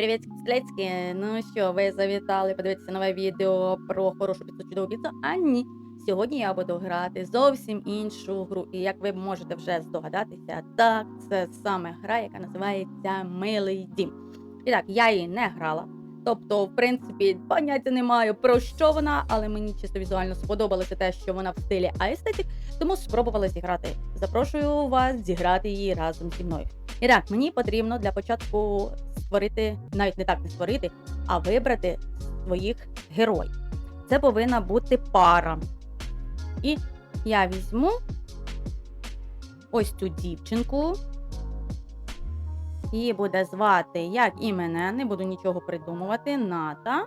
Привіт, склецькі! Ну що, ви завітали подивитися нове відео про хорошу піцу чудову піцу? А ні. Сьогодні я буду грати зовсім іншу гру. І як ви можете вже здогадатися, так, це саме гра, яка називається Милий Дім. І так, я її не грала. Тобто, в принципі, поняття не маю про що вона, але мені чисто візуально сподобалося те, що вона в стилі аестетик, тому спробувала зіграти. Запрошую вас зіграти її разом зі мною. І так, мені потрібно для початку створити, навіть не так не створити, а вибрати своїх героїв. Це повинна бути пара. І я візьму ось цю дівчинку. Її буде звати, як і мене, не буду нічого придумувати, Ната.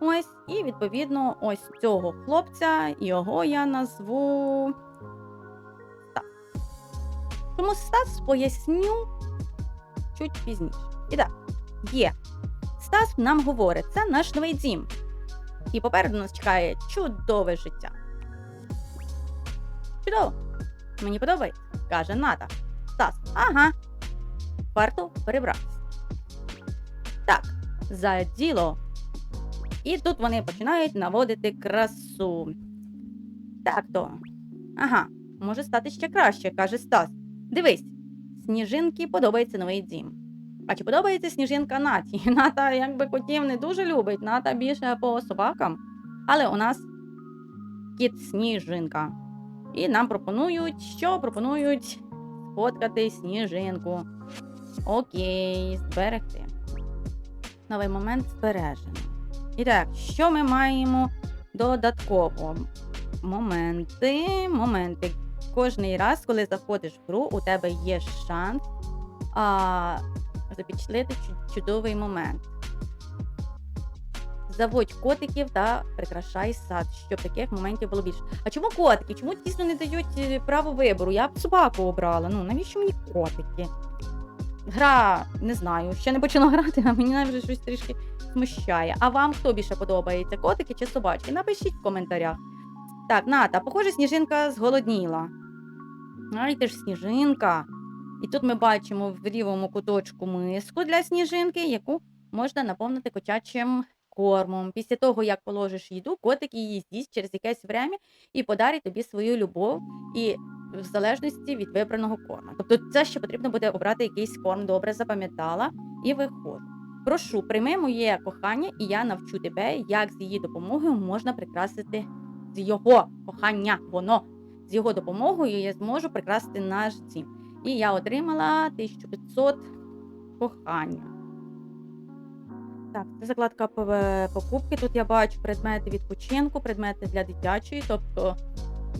Ось, і відповідно, ось цього хлопця, його я назву. Тому Стас поясню чуть пізніше. І так, є. Стас нам говорить, це наш новий дім. І попереду нас чекає чудове життя. Чудово! Мені подобається, каже Ната. Стас, ага. Варто перебратися. Так, за діло. І тут вони починають наводити красу. Так то. Ага, може стати ще краще, каже Стас. Дивись, сніжинки подобається новий дім. А чи подобається сніжинка Наті? Ната, якби котів не дуже любить, ната більше по собакам. Але у нас кіт сніжинка. І нам пропонують, що пропонують сфоткати сніжинку. Окей, зберегти. Новий момент збережено. І так, що ми маємо додатково? Моменти, моменти. Кожний раз, коли заходиш в гру, у тебе є шанс а, запечатлити чу- чудовий момент. Заводь котиків та прикрашай сад, щоб таких моментів було більше. А чому котики? Чому дійсно не дають е, право вибору? Я б собаку обрала. Ну навіщо мені котики? Гра не знаю, ще не почала грати, а мені навіть щось трішки смущає. А вам хто більше подобається? Котики чи собачки? Напишіть в коментарях. Так, Ната, похоже, сніжинка зголодніла. Ай, ти ж сніжинка. І тут ми бачимо в лівому куточку миску для сніжинки, яку можна наповнити котячим кормом. Після того, як положиш їду, котик її з'їсть через якесь время і подарить тобі свою любов і в залежності від вибраного корму. Тобто це ще потрібно буде обрати якийсь корм, добре запам'ятала і виходжу. Прошу, прийми моє кохання, і я навчу тебе, як з її допомогою можна прикрасити з його кохання, воно з його допомогою я зможу прикрасити наш дім. І я отримала 1500 кохання. Так, це закладка покупки. Тут я бачу предмети відпочинку, предмети для дитячої, тобто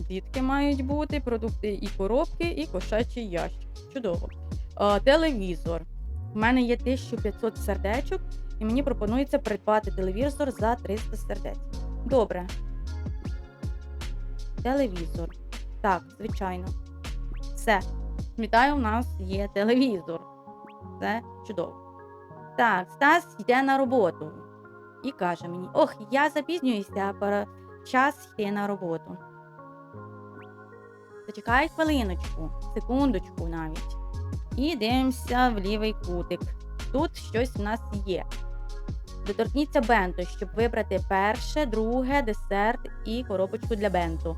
дітки мають бути, продукти і коробки, і кошачий ящик. Чудово. Телевізор. У мене є 1500 сердечок, і мені пропонується придбати телевізор за 300 сердець. Добре. Телевізор. Так, звичайно. Все. Вітаю, у нас є телевізор. Це чудово. Так, Стас йде на роботу і каже мені: Ох, я запізнююся, пора час йти на роботу. Зачекай хвилиночку, секундочку навіть. І дивимося в лівий кутик. Тут щось в нас є. Доторкніться бенто, щоб вибрати перше, друге, десерт і коробочку для бенто.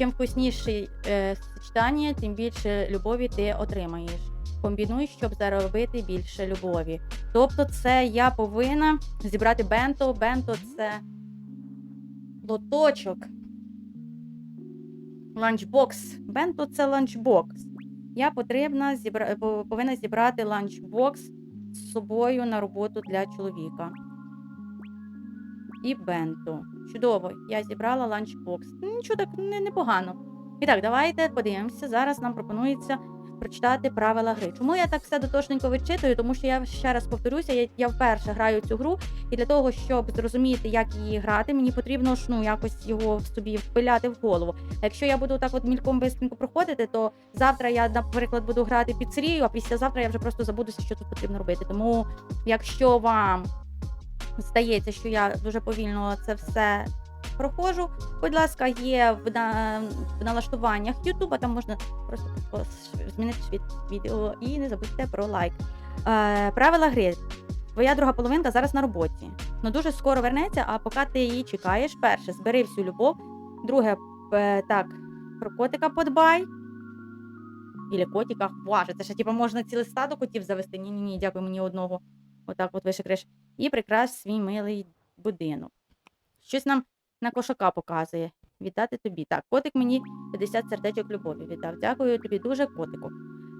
Чим вкусніше е, сочетання, тим більше любові ти отримаєш. Комбінуй, щоб заробити більше любові. Тобто, це я повинна зібрати бенто. Бенто це лоточок. Ланчбокс. Бенто це ланчбокс. Я потрібна зібра... повинна зібрати ланчбокс з собою на роботу для чоловіка. І бенто. Чудово, я зібрала ланчбокс. Нічого так не, непогано. І так, давайте подивимося. Зараз нам пропонується прочитати правила гри. Чому я так все дотошненько вичитую? Тому що я ще раз повторюся, я, я вперше граю цю гру, і для того, щоб зрозуміти, як її грати, мені потрібно ж, ну, якось його собі впиляти в голову. А якщо я буду так от мільком бистренько проходити, то завтра я, наприклад, буду грати піцерію, а післязавтра я вже просто забудуся, що тут потрібно робити. Тому, якщо вам здається, що я дуже повільно це все проходжу. Будь ласка, є в, на, в налаштуваннях YouTube, там можна просто змінити світ відео і не забудьте про лайк. Е, правила гри. Твоя друга половинка зараз на роботі. Ну дуже скоро вернеться, а поки ти її чекаєш, перше, збери всю любов. Друге, е, так, про котика подбай. Ілі котика. Боже, це ще типу, можна ціле стадо котів завести. Ні, ні, ні, дякую мені одного. Отак от вище криш. І прикрась свій милий будинок. Щось нам на кошака показує. Віддати тобі. Так, котик мені 50 сердечок любові віддав. Дякую тобі дуже, котику.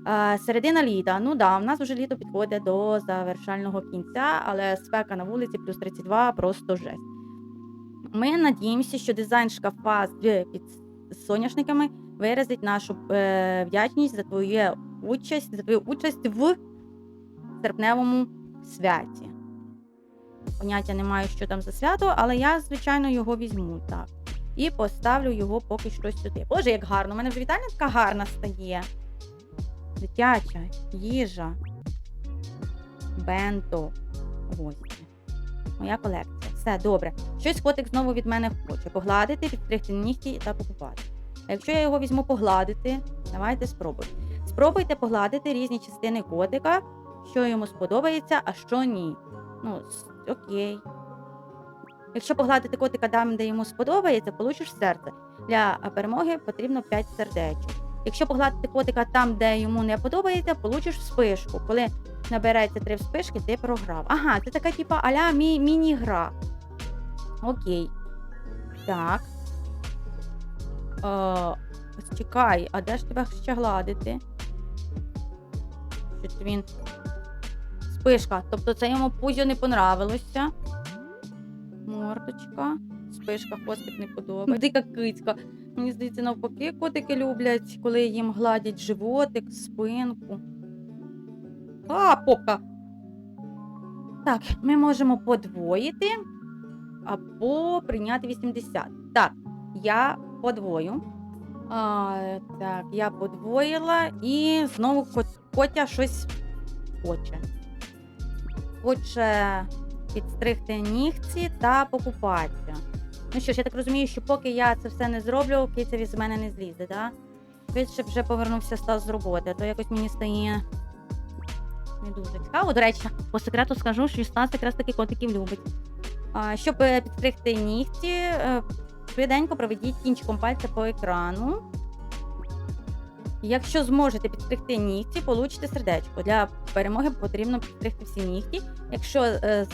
А, середина літа. Ну да, в нас вже літо підходить до завершального кінця, але спека на вулиці плюс 32 просто жесть. Ми надіємося, що дизайн шкафа з під соняшниками виразить нашу е, вдячність за твою участь, за твою участь в серпневому святі. Поняття не маю, що там за свято, але я, звичайно, його візьму так. І поставлю його поки що сюди. Боже, як гарно! У мене вже вітальня така гарна стає. Дитяча, їжа, бенто, гості. Моя колекція. Все добре. Щось котик знову від мене хоче. Погладити, підстригти нігті та покупати. А якщо я його візьму погладити, давайте спробуємо. Спробуйте погладити різні частини котика, що йому сподобається, а що ні. Ну, окей. Якщо погладити котика там, де йому сподобається, получиш серце. Для перемоги потрібно 5 сердечок. Якщо погладити котика там, де йому не подобається, получиш вспишку. Коли набереться три вспишки, ти програв. Ага, це така типа аля мі- міні-гра. Окей. Так. Е, чекай, а де ж тебе ще гладити? Щось він. Спишка. Тобто це йому пузю не понравилося. Мордочка. Спишка, хвостик не подобається. Дика кицька. Мені здається, навпаки, котики люблять, коли їм гладять животик, спинку. А, попка. Так, ми можемо подвоїти або прийняти 80. Так, я подвою. А, так, я подвоїла і знову кот- котя щось хоче. Хоче підстригти нігті та покупатися. Ну що ж, я так розумію, що поки я це все не зроблю, кицеві з мене не злізе, так? Швидше вже повернувся Стас з роботи, а то якось мені стає не дуже цікаво. До речі, по секрету скажу, що Стас якраз таки котиків любить. Щоб е, підстригти нігті, е, швиденько проведіть кінчиком пальця по екрану. Якщо зможете підстригти нігті, получите сердечко. Для перемоги потрібно підстригти всі нігті. Якщо е,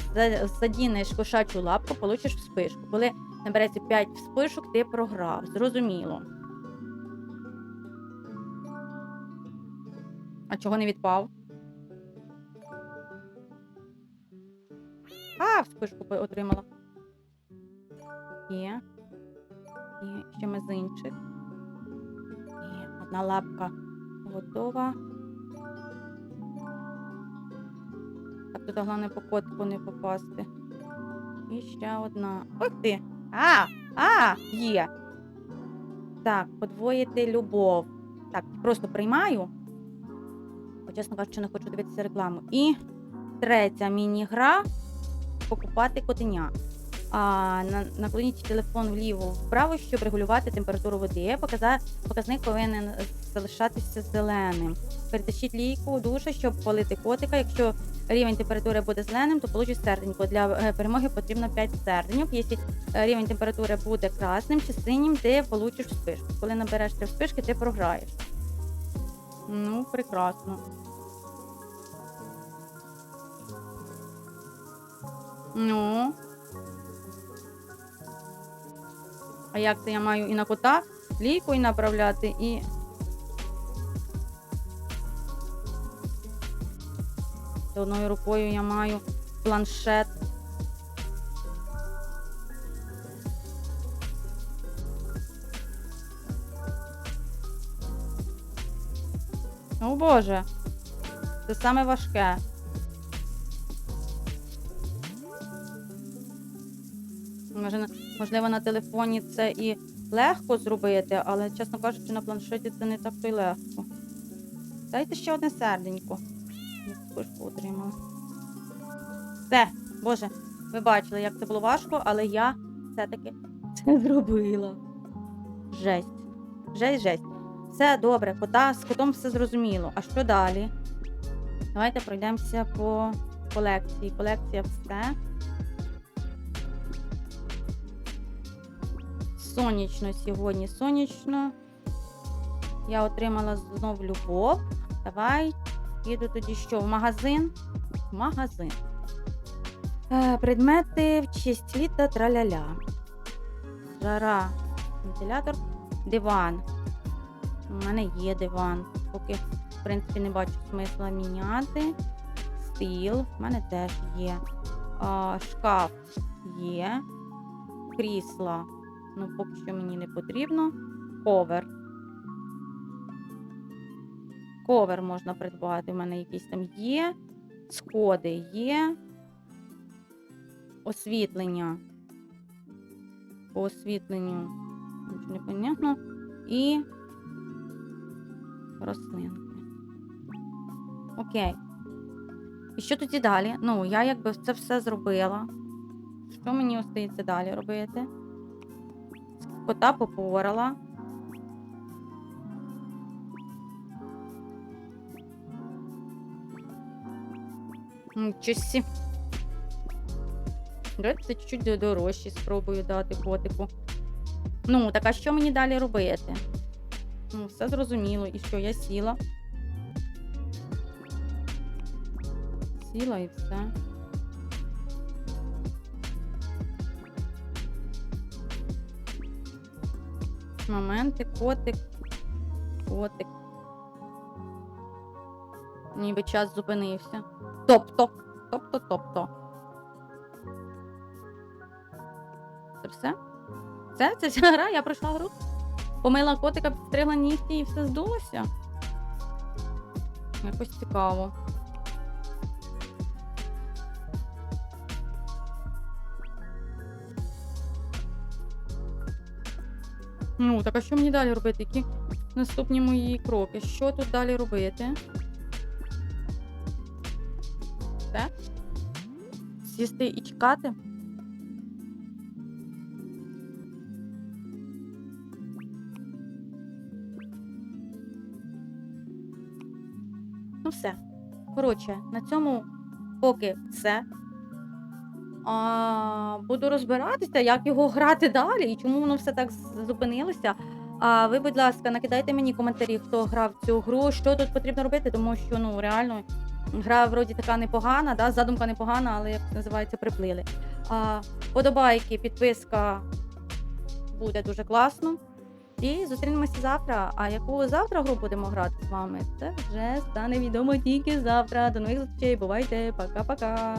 задінеш кошачу лапку, получиш вспишку. Коли набереться 5 вспишок, ти програв. Зрозуміло. А чого не відпав? А, вспишку отримала. Є. І ще мизинчик. Одна лапка готова. Так, тут головне по котику не попасти. І ще одна. Ох ти! А! А! Є! Так, подвоїти любов. Так, просто приймаю. Бо, чесно кажучи, не хочу дивитися рекламу. І третя міні-гра покупати котеня. А, на, наклоніть телефон вліво-вправо, щоб регулювати температуру води. Показник повинен залишатися зеленим. Перетащіть лійку у душа, щоб полити котика. Якщо рівень температури буде зеленим, то получиш серденько. Для е, перемоги потрібно 5 серденьок. Якщо рівень температури буде красним чи синім, ти получиш вспишку. Коли набереш три вспишки, ти програєш. Ну, прекрасно. Ну. А як це я маю і на кота лійку і направляти, і. Одною рукою я маю планшет. О Боже, це саме важке. Може, можливо, на телефоні це і легко зробити, але, чесно кажучи, на планшеті це не так то й легко. Дайте ще одне серденько. Отримала. Все, Боже, ви бачили, як це було важко, але я все-таки це зробила. Жесть. Жесть, жесть. Все добре, кота, з котом все зрозуміло. А що далі? Давайте пройдемося по колекції. Колекція все. Сонячно сьогодні. Сонячно. Я отримала знов любов. Давай. Їду тоді що? В магазин? В магазин. Е, предмети в честь літа траляля. Жара. Вентилятор. Диван. У мене є диван. Поки, в принципі, не бачу смисла міняти. Стіл. В мене теж є. А, шкаф є. Крісла. Ну, поки що мені не потрібно. Ковер. Ковер можна придбати. У мене якийсь там є. Сходи є. Освітлення. По освітленню. Нічого не понятно. І рослинки. Окей. І що тоді далі? Ну, я якби це все зробила. Що мені остається далі робити? Кота попорала. Чосі. Давайте чуть-чуть дорожчі спробую дати котику. Ну, так а що мені далі робити? Ну, все зрозуміло. І що, я сіла. Сіла і все. Моменти, котик, котик. Ніби час зупинився. Тобто, тобто, тобто. Це все? Це? Це вся гра? Я пройшла гру? Помила котика, підстригла нігті і все здулося? Якось цікаво. Ну, так а що мені далі робити? Які наступні мої кроки? Що тут далі робити? Все? Сісти і чекати? Ну, все. Коротше, на цьому поки все. А, буду розбиратися, як його грати далі і чому воно все так зупинилося. А ви, будь ласка, накидайте мені коментарі, хто грав цю гру, що тут потрібно робити, тому що ну реально гра вроді така непогана, да, задумка непогана, але як називається, приплили. А, подобайки, підписка буде дуже класно. І зустрінемося завтра. А яку завтра гру будемо грати з вами? Це вже стане відомо тільки завтра. До нових зустрічей. Бувайте, пока-пока.